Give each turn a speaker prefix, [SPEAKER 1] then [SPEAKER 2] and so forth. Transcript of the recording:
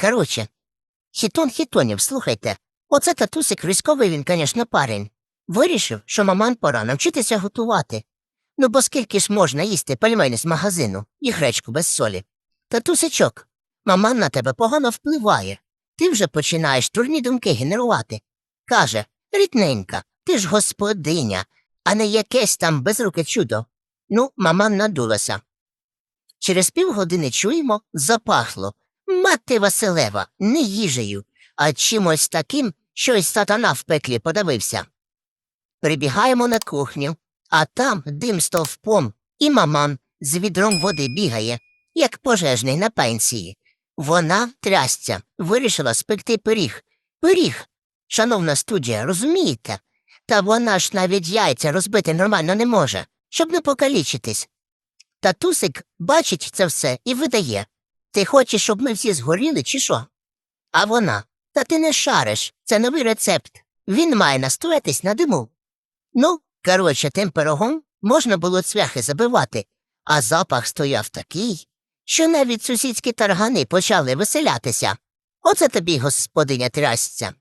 [SPEAKER 1] Короче, хітон хітонів, слухайте. Оце татусик військовий він, звісно, парень. Вирішив, що маман пора навчитися готувати. Ну, бо скільки ж можна їсти пельмені з магазину і гречку без солі. Татусичок, маман на тебе погано впливає. Ти вже починаєш дурні думки генерувати. Каже, рідненька, ти ж господиня, а не якесь там безруке чудо. Ну, маман надулася. Через півгодини чуємо, запахло. Мати Василева, не їжею, а чимось таким, що й сатана в пеклі подавився. Прибігаємо на кухню, а там дим стовпом, і маман з відром води бігає, як пожежний на пенсії. Вона, трясця, вирішила спекти пиріг. Пиріг, шановна студія, розумієте? Та вона ж навіть яйця розбити нормально не може, щоб не покалічитись. Татусик бачить це все і видає. Ти хочеш, щоб ми всі згоріли, чи що? А вона. Та ти не шариш, це новий рецепт. Він має настоятись на диму. Ну, коротше, тим пирогом можна було цвяхи забивати, а запах стояв такий, що навіть сусідські таргани почали веселятися. Оце тобі, господиня трясця.